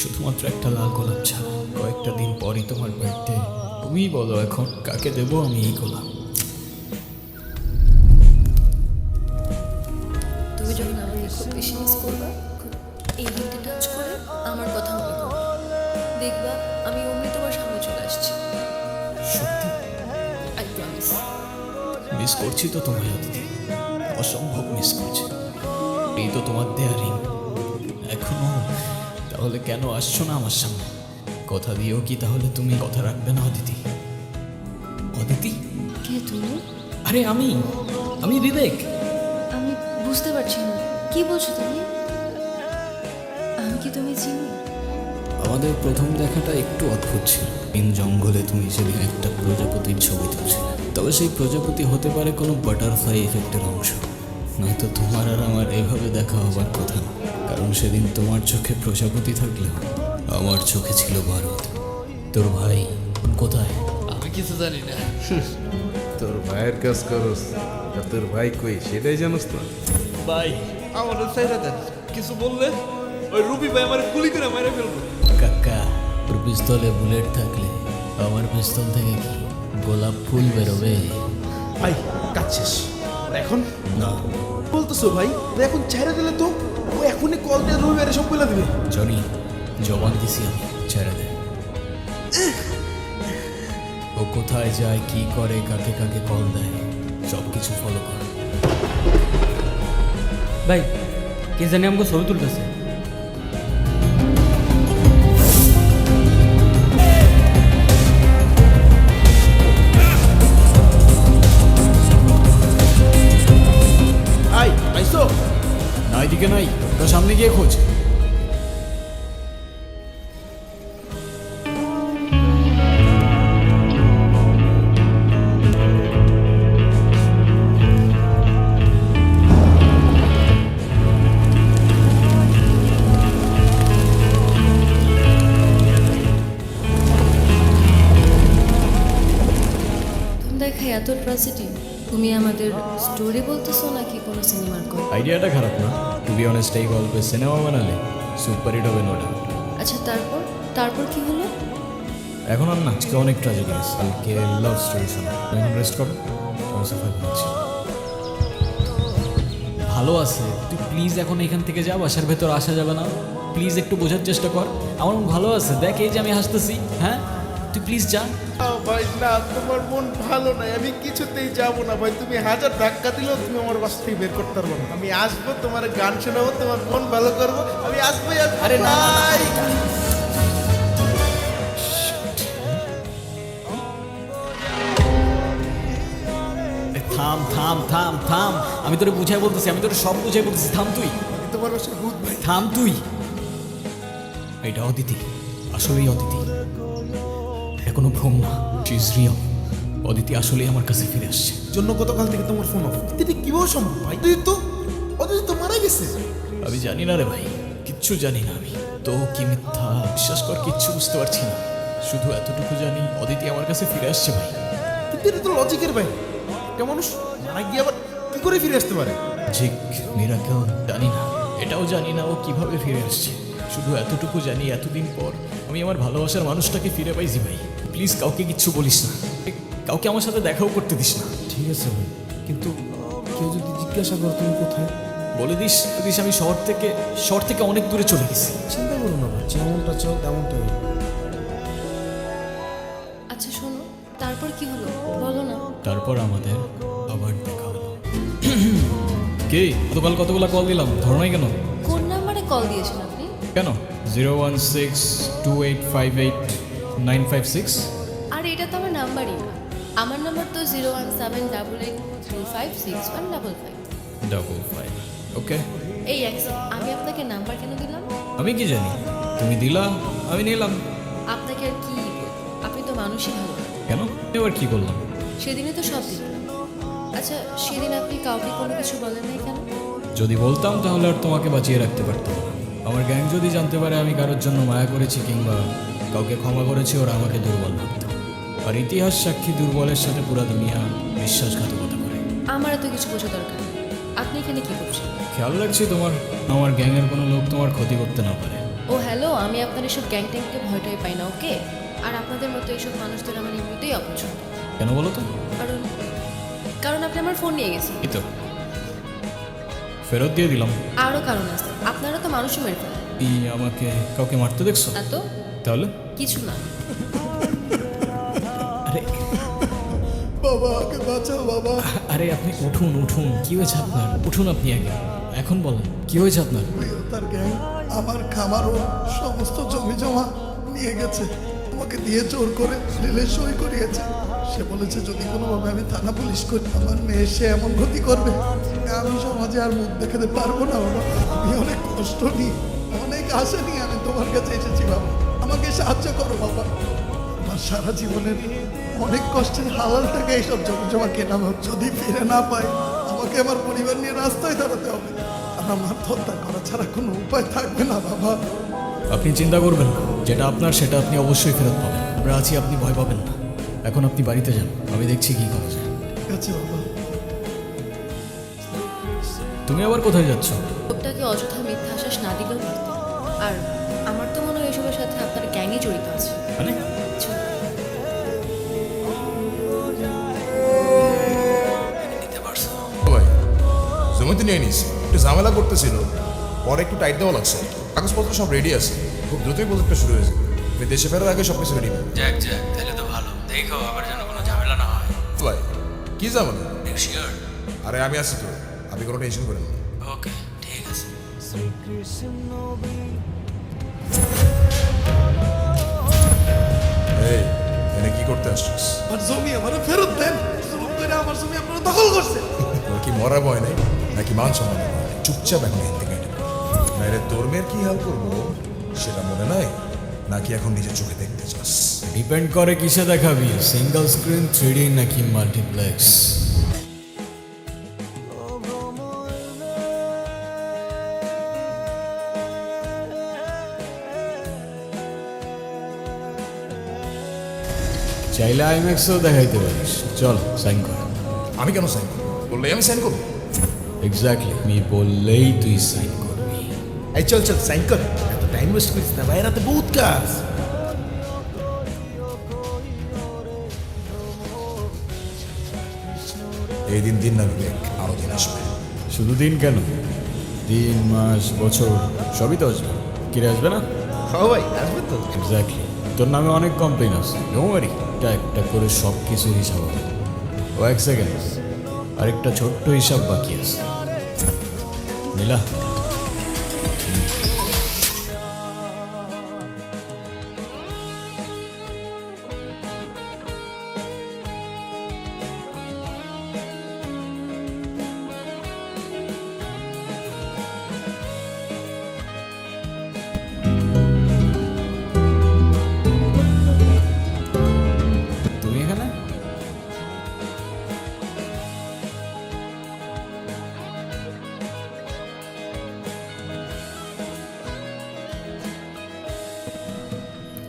শুধুমাত্র একটা লাল গোলাপ ছাড়া কয়েকটা দিন পরই তোমার বার্থডে তুমিই বলো এখন কাকে দেবো আমি এই গোলাপ। তুমি যখন আমাকে খুব বেশি মিস করবা এই টাচ করে আমার কথা মনে করো দেখবা আমি অমনি তোমার সামনে চলে আসছি। সত্যি? আই প্রমিস মিস করছি তো তোমায় অতিথি অসম্ভব মিস করছি। এই তো তোমার দেয়া রিং এখনও তাহলে কেন আসছো না আমার সামনে? কথা দিয়েও কি তাহলে তুমি কথা রাখবে না অদিতি? অদিতি? কে তুমি? আরে আমি আমি বিবেক। আমি বুঝতে পারছি না। কি বলছো তুমি? আমি কি তুমি চিনি? আমাদের প্রথম দেখাটা একটু অদ্ভুত ছিল। ইন জঙ্গলে তুমি সেদিন একটা প্রজাপতির ছবি তুলছিলে। তবে সেই প্রজাপতি হতে পারে কোনো বাটারফ্লাই এফেক্টের অংশ। নয়তো তোমার আর আমার এভাবে দেখা হবার কথা না। কারণ সেদিন তোমার চোখে প্রজাপতি থাকলেও আমার চোখে ছিল ভারত। তোর ভাই কোথায়? আমি কিছু জানি না। তোর ভাইয়ের কাজ করস। আর তোর ভাই কই? সেটাই জানোস তো। ভাই আমার চাইরা দেন। কিছু বললে ওই রুবি ভাই আমার গুলি করে মেরে ফেলব। কাকা তোর পিস্তলে বুলেট থাকলে আমার পিস্তল থেকে কি গোলাপ ফুল বেরোবে? ভাই কাজ শেষ। এখন? না। বলতেছো ভাই? তো এখন ছেড়ে দিলে তো ও এখনই কল দিয়ে সব বলে দিবে। জনি জবান দিছি আমি ছেড়ে দে। ও কোথায় যায় কি করে কাকে কাকে কল দেয় সব কিছু ফলো কর। ভাই কে জানি আমাকে ছবি তুলতেছে। এদিকে নাই ওটা সামনে গিয়ে খোঁজ। তুমি দেখাই এত ট্রাজেডি তুমি আমাদের স্টোরি বলতেছো নাকি কোনো সিনেমার আইডিয়াটা খারাপ না। টু বি অনেস্ট এই গল্পে সিনেমা বানালে সুপার হিট হবে নো ডাউট আচ্ছা তারপর? তারপর কি হলো? এখন আর না আজকে অনেক ট্র্যাজেডি আছে। কালকে লাভ স্টোরি শোনা। এখন রেস্ট করো ভালো আছে। তুই প্লিজ এখন এখান থেকে যা বাসার ভেতর আসা যাবে না। প্লিজ একটু বোঝার চেষ্টা কর। আমার ভালো আছে। দেখ এই যে আমি হাসতেছি হ্যাঁ? তুই প্লিজ যা। না তোমার মন ভালো নাই আমি কিছুতেই যাব না ভাই। তুমি হাজার ধাক্কা দিলেও তুমি আমার বাসা থেকে বের করতে পারব না। আমি আসব তোমার গান শোনাবো তোমার মন ভালো করব। আমি আসব আরে না, না, না, ভাই। এ, থাম থাম থাম থাম। আমি তোরে বুঝাই বলতেছি আমি তোরে সব বুঝাই বলতেছি। থাম তুই। তোমার বাসায় ভূত ভাই। থাম তুই। এটা অদিতি। আসলেই অদিতি। এটা কোনো ভ্রম না রিয়াল অদিতি আসলেই আমার কাছে ফিরে আসছে। জন্য গতকাল থেকে তোমার ফোন অফ এটা কীভাবে সম্ভব? ভাই তুই তো ওদের তো মারা গেছে। আমি জানি না রে ভাই কিচ্ছু জানি না আমি। তো কি মিথ্যা বিশ্বাস কর কিচ্ছু বুঝতে পারছি না। শুধু এতটুকু জানি অদিতি আমার কাছে ফিরে আসছে ভাই। কিন্তু এটা তো লজিকের ভাই। একটা মানুষ মারা গিয়ে আবার কি করে ফিরে আসতে পারে? জিক মিরাকেল জানি না। এটাও জানি না ও কীভাবে ফিরে আসছে। শুধু এতটুকু জানি এতদিন পর আমি আমার ভালোবাসার মানুষটাকে ফিরে পাইছি ভাই। প্লিজ কাউকে কিচ্ছু বলিস না। কাউকে আমার সাথে দেখাও করতে দিস না। ঠিক আছে ভাই। কিন্তু কেউ যদি জিজ্ঞাসা করে তুমি কোথায়? বলে দিস দিস আমি শহর থেকে শহর থেকে অনেক দূরে চলে গেছি। চিন্তা করো না ভাই যেমনটা চাও তেমনটা হবে। আচ্ছা শোনো তারপর কি হলো? বলো না। তারপর আমাদের আবার দেখা হলো। কে? গতকাল কতগুলো কল দিলাম? ধরো নাই কেন? কোন নাম্বারে কল দিয়েছেন আপনি? কেন? Zero one six two eight five eight nine five six. আর এটা তো আমার নাম্বারই না। আমার নাম্বার তো zero one seven double eight three five six one double five. Double five okay. এই এক আমি আপনাকে নাম্বার কেন দিলাম? আমি কি জানি? তুমি দিলা আমি নিলাম। আপনাকে আর কি আপনি তো মানুষই ভালো। কেন? এবার কি করলাম? সেদিনে তো সব দিলাম। আচ্ছা সেদিন আপনি কাউকে কোনো কিছু বলেন নাই কেন? যদি বলতাম তাহলে আর তোমাকে বাঁচিয়ে রাখতে পারতাম আমার গ্যাং যদি জানতে পারে আমি কারোর জন্য মায়া করেছি কিংবা কাউকে ক্ষমা করেছি ওরা আমাকে দুর্বল ভাবত আর ইতিহাস সাক্ষী দুর্বলের সাথে পুরা দুনিয়া বিশ্বাসঘাতকতা করে। আমার এত কিছু বোঝা দরকার। আপনি এখানে কি করছেন? খেয়াল রাখছি তোমার আমার গ্যাংয়ের কোনো লোক তোমার ক্ষতি করতে না পারে। ও হ্যালো আমি আপনার এসব গ্যাং ট্যাংকে ভয়টাই পাই না ওকে? আর আপনাদের মতো এইসব মানুষদের আমার এমনিতেই অপছন্দ। কেন বলো তো? কারণ কারণ আপনি আমার ফোন নিয়ে গেছেন। এই তো। ফেরত দিয়ে দিলাম। আরও কারণ আছে। আপনারা তো মানুষই মেরে ফেলেন আমাকে কাউকে মারতে দেখছ? না তো। তাহলে? কিছু না। আরে। বাবা আমাকে বাঁচাও বাবা। আরে আপনি উঠুন উঠুন। কি হয়েছে আপনার? উঠুন আপনি আগে। এখন বলেন কি হয়েছে আপনার? তার গ্যাং আমার খামার ও সমস্ত জমি জমা নিয়ে গেছে। আমাকে দিয়ে জোর করে রিলে সই করিয়েছে। সে বলেছে যদি কোনোভাবে আমি থানা পুলিশ করি আমার মেয়ে সে এমন ক্ষতি করবে। আমি সমাজে আর মুখ দেখাতে পারব না বাবা। আমি অনেক কষ্ট নিই অনেক আশা নিয়ে আমি তোমার কাছে এসেছি বাবা। আমাকে সাহায্য করো বাবা। আমার সারা জীবনের অনেক কষ্টের হালাল টাকা এইসব জমি জমা কেনা হোক যদি ফিরে না পাই আমাকে আমার পরিবার নিয়ে রাস্তায় দাঁড়াতে হবে। আর আমার হত্যা করা ছাড়া কোনো উপায় থাকবে না বাবা। আপনি চিন্তা করবেন না। যেটা আপনার সেটা আপনি অবশ্যই ফেরত পাবেন। আমরা আছি আপনি ভয় পাবেন না। এখন আপনি বাড়িতে যান আমি দেখছি কি করা যায়। ঠিক আছে বাবা। তুমি আবার কোথায় যাচ্ছ? লোকটাকে অযথা মিথ্যা আশ্বাস না দিলেও আর নিয়ে নিস একটু ঝামেলা করতেছিল। পরে একটু টাইট দেওয়া লাগছে। কাগজপত্র সব রেডি আছে। খুব দ্রুতই প্রজেক্টটা শুরু হয়েছে তুমি দেশে ফেরার আগে সব কিছু রেডি যাক যাক তাহলে তো ভালো। দেখো আবার যেন কোনো ঝামেলা না হয়। ভাই কি ঝামেলা? শিওর আরে আমি আছি তো। আপনি কোনো টেনশন করেন না। ওকে ঠিক আছে। এই এনে কি করতে আসছিস? আমার জমি আমার ফেরত দেন। আমার জমি আপনারা দখল করছে তোর কি মরা ভয় নাই নাকি মান সম্মানের ভয় নাই? চুপচাপ এখন এখান থেকে নাইলে তোর মেয়ের কি হাল করব? সেটা মনে নাই? নাকি এখন নিজের চোখে দেখতে চাস? ডিপেন্ড করে কিসে দেখাবি? সিঙ্গেল স্ক্রিন থ্রি নাকি মাল্টিপ্লেক্স চাইলে আইম্যাক্সও দেখাইতে পারিস। চল সাইন কর। আমি কেন সাইন করব? বললেই আমি সাইন করব? এক্স্যাক্টলি আমি বললেই তুই সাইন করবি। এই চল চল সাইন কর। এত টাইম ওয়েস্ট করিস না ভাই রাতে বহুত কাজ। এই দিন দিন না বিবেক আরও দিন আসবে। শুধু দিন কেন? দিন মাস বছর সবই তো আসবে। কিরে আসবে না? হ্যাঁ ভাই আসবে তো। এক্স্যাক্টলি তোর নামে অনেক কমপ্লেন আছে ডোমারি একটা একটা করে সব কিছু হিসাব হবে ও এক সেকেন্ড আরেকটা ছোট্ট হিসাব বাকি আছে। নীলা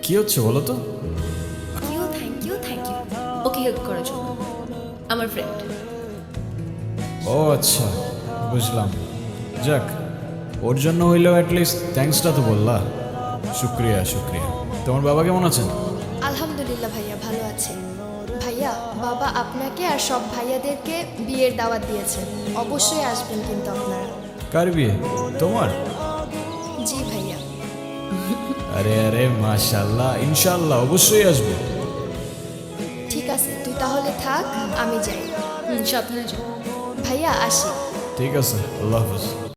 কি হচ্ছে বলো তো? Thank you thank you thank you okay help করার জন্য আমার ফ্রেন্ড ও আচ্ছা বুঝলাম। যাক ওর জন্য হইলেও অ্যাটলিস্ট থ্যাঙ্কসটা তো বললা। শুক্রিয়া শুক্রিয়া। তোমার বাবা কেমন আছেন? আলহামদুলিল্লাহ ভাইয়া ভালো আছে। ভাইয়া বাবা আপনাকে আর সব ভাইয়াদেরকে বিয়ের দাওয়াত দিয়েছেন অবশ্যই আসবেন কিন্তু আপনারা। কার বিয়ে? তোমার? জি ভাইয়া। আরে আরে মাশাল্লাহ ইনশাল্লাহ অবশ্যই আসব। ঠিক আছে তুই তাহলে থাক আমি যাই। হুম সাবধানে যাও ভাইয়া আসি। ঠিক আছে আল্লাহ হাফিজ।